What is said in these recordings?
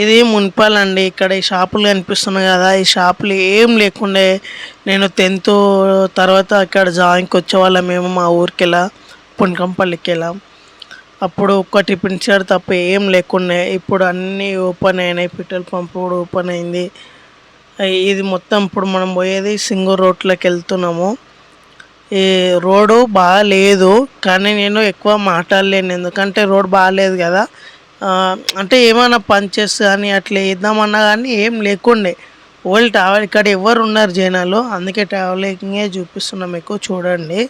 ఇది మున్పాల్ అండి. ఇక్కడ ఈ షాపులు కనిపిస్తున్నాయి కదా. ఈ షాపులు ఏం లేకుండే నేను టెన్త్ తర్వాత ఇక్కడ జాయిన్కి వచ్చేవాళ్ళం మేము మా ఊరికి వెళ్ళా పుణకంపల్లికి వెళ్ళాం అప్పుడు ఒక్క టిఫిన్ సార్ తప్ప ఏం లేకుండే. ఇప్పుడు అన్నీ ఓపెన్ అయినాయి. పెట్రోల్ పంప్ కూడా ఓపెన్ అయింది. ఇది మొత్తం ఇప్పుడు మనం పోయేది సింగూర్ రోడ్లోకి వెళ్తున్నాము. ఈ రోడ్డు బాగాలేదు కానీ నేను ఎక్కువ మాట్లాడలేను. ఎందుకంటే రోడ్ బాగాలేదు కదా. అంటే ఏమైనా పంచెస్ కానీ అట్లా వేద్దామన్నా కానీ ఏం లేకుండే. ఓల్డ్ ట్రావెల్ ఇక్కడ ఎవరు ఉన్నారు జనాలు అందుకే ట్రావెలింగే చూపిస్తున్నాం మీకు చూడండి.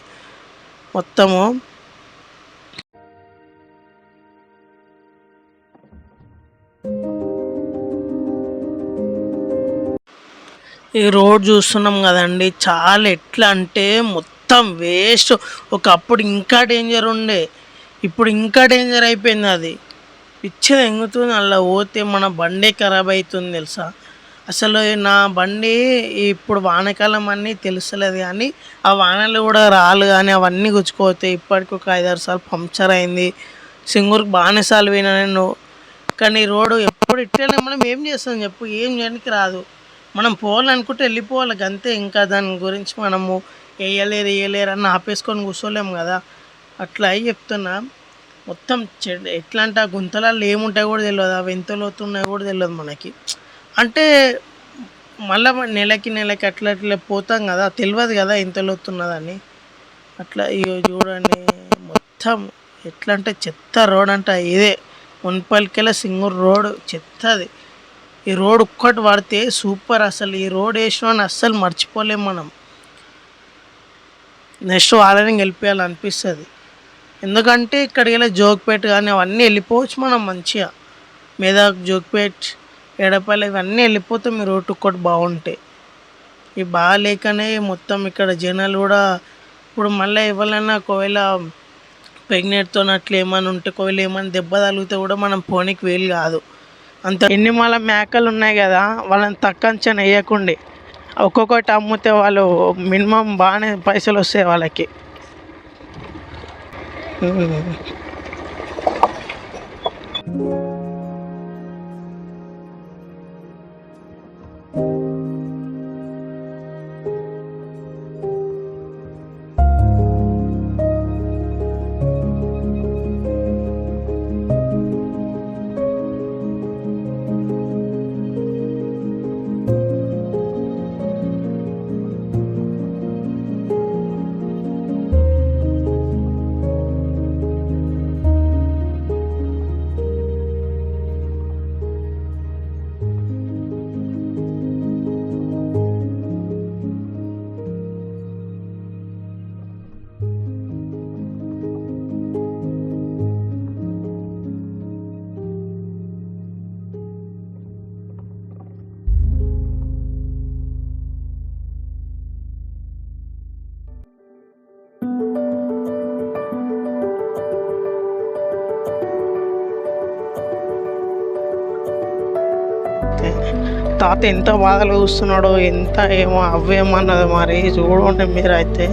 మొత్తము. ఈ రోడ్ చూస్తున్నాం కదండి చాలా ఎట్లా అంటే మొత్తం వేస్ట్ ఒకప్పుడు ఇంకా డేంజర్ ఉండే. ఇప్పుడు ఇంకా డేంజర్ అయిపోయింది అది. పిచ్చి ఎంగుతుంది అలా పోతే మన బండే ఖరాబ్ అవుతుంది తెలుసా? అసలు నా బండి ఇప్పుడు వానకాలం అన్నీ తెలుసలేదు కానీ ఆ వానలు కూడా రాళ్ళు కానీ అవన్నీ గుచ్చుకోతాయి ఇప్పటికి ఒక ఐదారు సార్లు పంక్చర్ అయింది. సింగూరుకి బాగానే సార్లు పోయినా నేను. కానీ రోడ్డు ఎప్పుడు ఇట్లనే మనం ఏం చేస్తాం చెప్పు? ఏం చేయడానికి రాదు. మనం పోవాలనుకుంటే వెళ్ళిపోవాలి. అంతే ఇంకా దాని గురించి మనము వేయలేరు వేయలేరు అని ఆపేసుకొని కూర్చోలేము కదా? అట్లా అయి చెప్తున్నా. మొత్తం చెడ్. ఎట్లా అంటే ఆ గుంతలలో ఏముంటాయో కూడా తెలియదు అవి ఎంత లోతున్నాయో కూడా తెలియదు మనకి. అంటే మళ్ళీ నెలకి నెలకి అట్లా అట్లా పోతాం కదా. తెలియదు కదా ఎంత లోతున్నదని. అట్లా ఇగో చూడండి. మొత్తం ఎట్లా అంటే చెత్త రోడ్ అంట ఇదే. మున్పల్లికెళ్ళ సింగూరు రోడ్ చెత్తది. ఈ రోడ్ ఒక్కటి పడితే సూపర్ అసలు. ఈ రోడ్ వేసినా అస్సలు మర్చిపోలేం మనం. నెక్స్ట్ వాళ్ళని గెలిపేయాలనిపిస్తుంది. ఎందుకంటే ఇక్కడికి వెళ్ళి జోక్పేట కానీ అవన్నీ వెళ్ళిపోవచ్చు మనం మంచిగా. మెదక్ జోక్పేట్ ఎడపల్లి ఇవన్నీ వెళ్ళిపోతాం ఈ రోడ్డు ఒక్కటి బాగుంటాయి ఇవి బాగాలేకనే మొత్తం ఇక్కడ జనాలు కూడా ఇప్పుడు మళ్ళీ ఎవరైనా ఒకవేళ ప్రెగ్నెంట్తో అట్లా ఏమైనా ఉంటే ఒకవేళ ఏమైనా దెబ్బ తగిలితే కూడా మనం పోనీకి వీలు కాదు. అంత ఎన్ని మళ్ళీ మేకలు ఉన్నాయి కదా వాళ్ళని తక్కంచని వేయకుండే. ఒక్కొక్కటి అమ్మితే వాళ్ళు మినిమం బాగానే పైసలు వస్తాయి వాళ్ళకి. Thank you. తాత ఎంత బాధలు చూస్తున్నాడో ఎంత ఏమో అవ్వేమన్నది మరి చూడండి మీరైతే.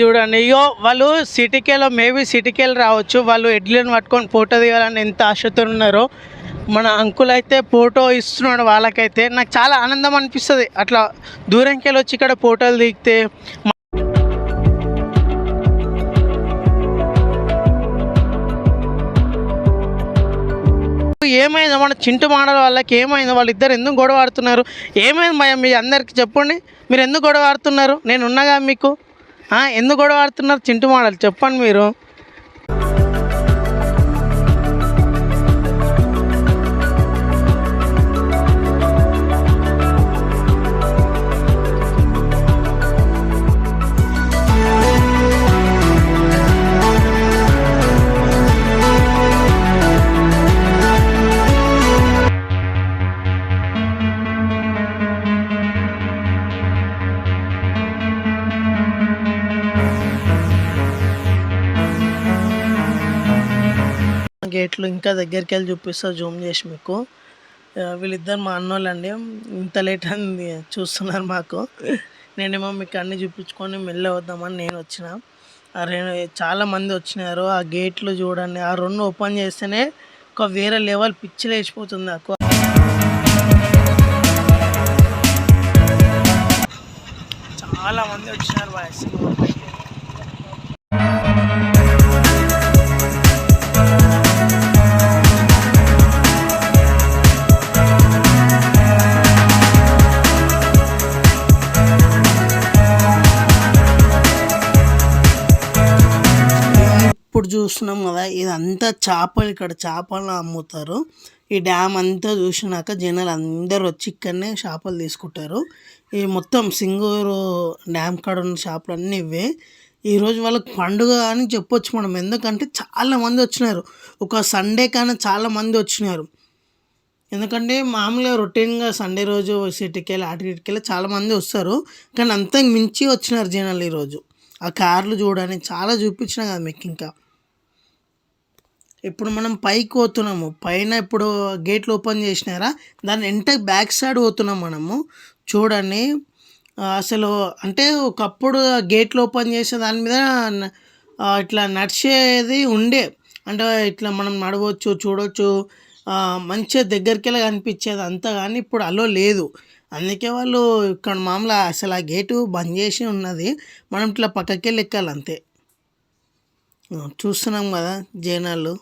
చూడండి. ఇగో వాళ్ళు సిటీకేలో మేబీ సిటీకేలు రావచ్చు. వాళ్ళు ఎడ్లను పట్టుకొని ఫోటో దిగాలని ఎంత ఆశతో ఉన్నారో. మన అంకుల్ అయితే ఫోటో ఇస్తున్నాడు వాళ్ళకైతే. నాకు చాలా ఆనందం అనిపిస్తుంది. అట్లా దూరంకి వచ్చి ఇక్కడ ఫోటోలు దిగితే. ఏమైందో? మన చింటు మాడల వాళ్ళకి ఏమైందో? వాళ్ళిద్దరు ఎందుకు గొడవ ఆడుతున్నారు? ఏమైంది మీ అందరికి చెప్పండి. మీరు ఎందుకు గొడవ ఆడుతున్నారు? నేను ఉన్నాగా మీకు? ఎందుకు గొడవ ఆడుతున్నారు చింటు మోడల్? చెప్పండి మీరు. గేట్లు ఇంకా దగ్గరికి వెళ్ళి చూపిస్తా జూమ్ చేసి మీకు. వీళ్ళిద్దరు మా అన్నోళ్ళండి. ఇంత లేట్ అని చూస్తున్నారు మాకు. నేనేమో మీకు అన్ని చూపించుకొని మెల్ల వద్దామని నేను వచ్చిన. ఆ రెండు చాలా మంది వచ్చినారు. ఆ గేట్లు చూడండి. ఆ రెండు ఓపెన్ చేస్తేనే ఒక వేరే లెవెల్ పిచ్చి లేచిపోతుంది నాకు. చాలా మంది వచ్చినారు బాయ్ ఇప్పుడు చూస్తున్నాం కదా ఇదంతా చేపలు ఇక్కడ చేపలు అమ్ముతారు. ఈ డ్యామ్ అంతా చూసినాక జనాలు అందరూ వచ్చి ఇక్కడనే చేపలు తీసుకుంటారు. ఈ మొత్తం సింగూరు డ్యామ్ కాడ ఉన్న చేపలు అన్నీ ఇవే. ఈరోజు వాళ్ళకి పండుగ అని చెప్పొచ్చు మనం. ఎందుకంటే చాలామంది వచ్చినారు. ఒక సండే కానీ చాలామంది వచ్చినారు. ఎందుకంటే మామూలుగా రొటీన్గా సండే రోజు సిటీకి వెళ్ళి అటు వెళ్ళి వస్తారు. కానీ అంతకు మించి వచ్చినారు జనాలు ఈరోజు ఆ కార్లు చూడని చాలా చూపించిన కదా మీకు ఇంకా. ఇప్పుడు మనం పైకి పోతున్నాము. పైన ఇప్పుడు గేట్లు ఓపెన్ చేసినారా? దాని వెంట బ్యాక్ సైడ్ పోతున్నాం మనము. చూడండి. అసలు అంటే ఒకప్పుడు గేట్లు ఓపెన్ చేసే దాని మీద ఇట్లా నడిచేది ఉండే. అంటే ఇట్లా మనం నడవచ్చు చూడవచ్చు మంచిగా దగ్గరికి వెళ్ళి కనిపించేది అంతా కానీ ఇప్పుడు అలో లేదు. అందుకే వాళ్ళు ఇక్కడ మామూలుగా అసలు ఆ గేటు బంద్ చేసి ఉన్నది. మనం ఇట్లా పక్కకి వెళ్ళి ఎక్కాలి అంతే చూస్తున్నాం కదా జనాలు.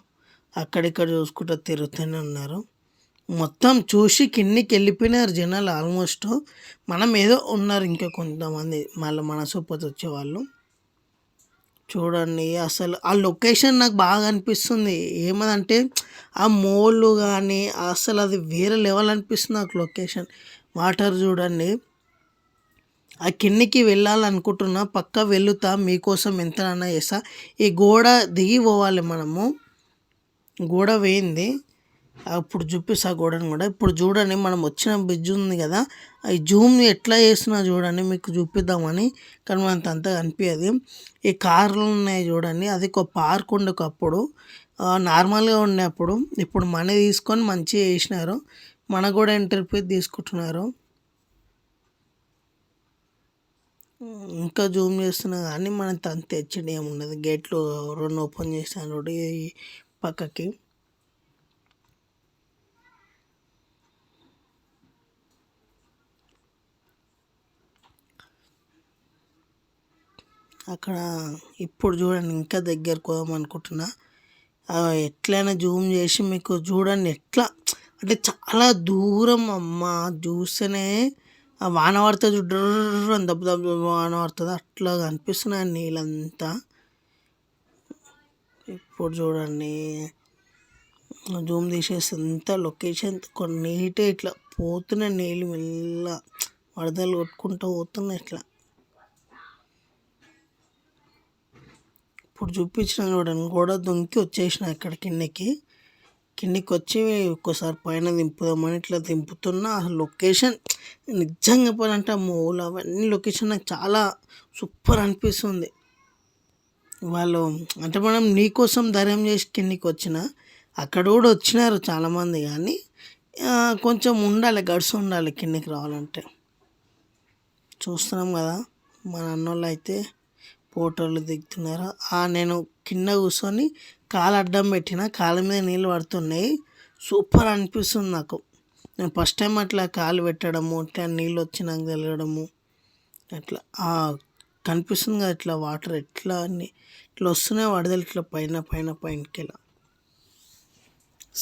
అక్కడిక్కడ చూసుకుంటూ తిరుగుతూనే ఉన్నారు. మొత్తం చూసి కిందికి వెళ్ళిపోయినారు జనాలు ఆల్మోస్ట్. మనం ఏదో ఉన్నారు ఇంకా కొంతమంది మళ్ళీ మన సూపర్ వచ్చేవాళ్ళు. చూడండి అసలు ఆ లొకేషన్ నాకు బాగా అనిపిస్తుంది. ఏమదంటే ఆ మోళ్ళు కానీ అసలు అది వేరే లెవెల్ అనిపిస్తుంది నాకు లొకేషన్. వాటర్ చూడండి. ఆ కిందికి వెళ్ళాలనుకుంటున్నా పక్క వెళ్తా మీకోసం ఎంతనన్నా చేస్తా. ఈ గోడ దిగి పోవాలి మనము. గోడ వేయింది. అప్పుడు చూపిస్తా గోడను కూడా ఇప్పుడు చూడండి మనం వచ్చిన బ్రిడ్జ్ ఉంది కదా ఈ జూమ్ ఎట్లా చేస్తున్నా చూడండి మీకు చూపిద్దామని. కానీ మనకు అంత అనిపించదు ఈ కార్లు ఉన్నాయి చూడండి అది ఒక పార్క్ ఉండే ఒకప్పుడు నార్మల్గా ఉండేప్పుడు ఇప్పుడు మనీ తీసుకొని మంచిగా చేసినారు. మన కూడా ఎంట్రీ తీసుకుంటున్నారు. ఇంకా జూమ్ చేస్తున్నా కానీ మనం అంత తెచ్చడం ఏమున్నది గేట్లు రెండు ఓపెన్ చేసాను రోడ్డు పక్కకి. అక్కడ ఇప్పుడు చూడండి ఇంకా దగ్గరకు పోదామనుకుంటున్నా ఎట్లయినా జూమ్ చేసి మీకు చూడండి ఎట్లా? అంటే చాలా దూరం అమ్మ చూస్తేనే ఆ వాన పడితే చూడ్రు అని దెబ్బ దెబ్బ వాన పడుతుంది. అట్లా కనిపిస్తున్నాయి నీళ్ళంతా. ఇప్పుడు చూడండి. జూమ్ తీసేస్తే ఎంత లొకేషన్ కొన్ని నీటే ఇట్లా పోతున్నాయి నీళ్ళు మెల్ల వరదలు కొట్టుకుంటూ పోతున్నాయి ఇట్లా. ఇప్పుడు చూపించిన చూడండి గోడ దొంకి వచ్చేసిన ఇక్కడ కిందకి. కిందకి వచ్చి ఒక్కోసారి పైన దింపుదామని ఇట్లా దింపుతున్నా. ఆ లొకేషన్ నిజంగా చెప్పాలంటే ఆ మూల అవన్నీ లొకేషన్ నాకు చాలా సూపర్ అనిపిస్తుంది. వాళ్ళు అంటే మనం నీకోసం ధైర్యం చేసి కిందికి వచ్చిన అక్కడ కూడా వచ్చినారు చాలామంది కానీ కొంచెం ఉండాలి గడుసు ఉండాలి కిందికి రావాలంటే. చూస్తున్నాం కదా మన అన్నోళ్ళు అయితే ఫోటోలు దిగుతున్నారు. ఆ నేను కింద కూర్చొని కాలు అడ్డం పెట్టిన కాళ్ళ మీద నీళ్ళు పడుతున్నాయి. సూపర్ అనిపిస్తుంది నాకు. నేను ఫస్ట్ టైం అట్లా కాలు పెట్టడము ఇట్లా నీళ్ళు వచ్చినాక తెలగడము అట్లా. ఆ కనిపిస్తుంది కదా ఇట్లా వాటర్ ఎట్లా అన్ని. ఇట్లా వస్తున్నాయి వడదలు ఇట్లా పైన పైన పైనకి ఇలా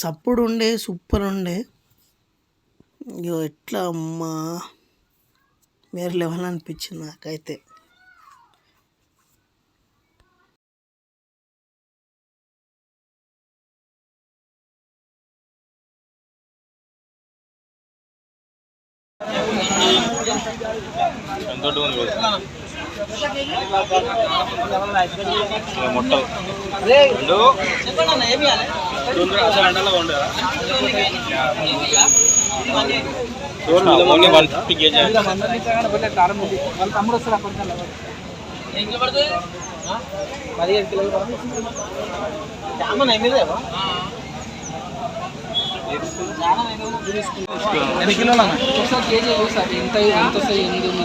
సప్పుడు ఉండే సూపర్ ఉండే. ఇగో ఎట్లా అమ్మా. వేరే లెవెల్ అనిపించింది నాకైతే. ఎంత మొత్తం రెండు ఓన్లీ వన్ ఫిఫ్టీ కేజీ ఎన్ని కిలోలు అన్న? ఒకసారి కేజీ చూసారు. ఎంత ఎంత వస్తాయి? ఎనిమిది ఉంది